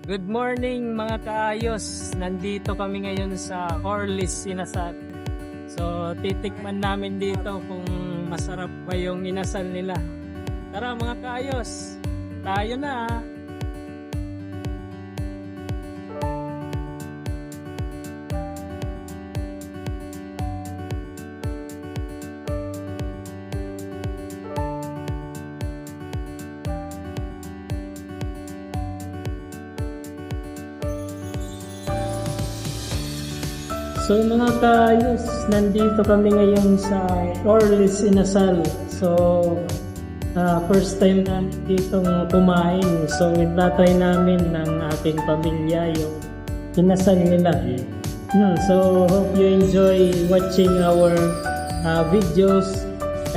Good morning mga kaayos. Nandito kami ngayon sa Orlis, Sinasat. So titikman namin dito kung masarap ba yung inasal nila. Tara mga kaayos, tayo na. So mga kaayos, nandito kami ngayon sa Orlis Inasal. So ah, first time namin dito kumain. So itatry namin ng aking pamilya yung inasal nila. Hmm, so hope you enjoy watching our ah, videos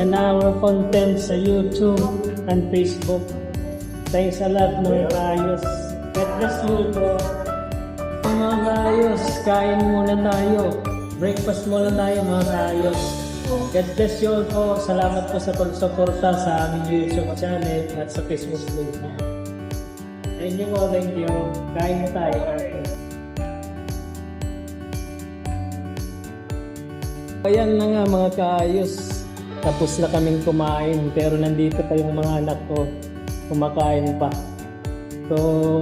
and our content sa YouTube and Facebook. Thanks a lot mga kaayos. God bless you po. Kaayos, kain muna tayo. Breakfast muna tayo mga kaayos. God bless you all po. Salamat po sa pagsuporta sa aming YouTube channel at sa Facebook page. Thank you po, thank you. Kain tayo. Ayan na nga mga kaayos. Tapos na kaming kumain pero nandito pa yung mga anak ko. Kumakain pa. So,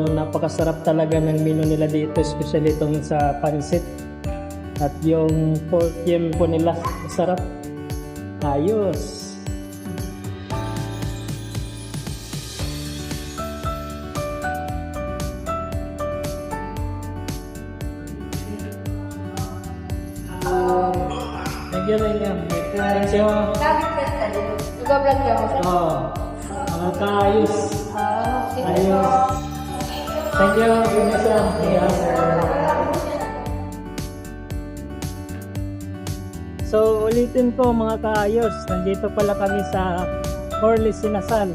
napakasarap talaga ng menu nila dito, especially itong sa pansit. At yung pork yam po nila, masarap. Ayos. Thank you, thank you. Thank you. Nag-vlog ka mo sa? Oh, okay. Ayos. Thank you, Vanessa. Yeah. So, ulitin ko mga kaayos. Nandito pala kami sa Orly Sinasal.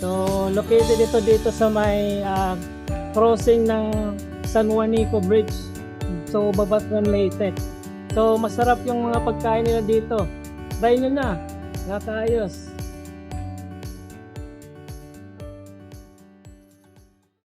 So, located ito dito sa may ah, crossing ng San Juanico Bridge. So, babat ng Leyte. So, masarap yung mga pagkain nila dito. Try nyo na. Mga kaayos.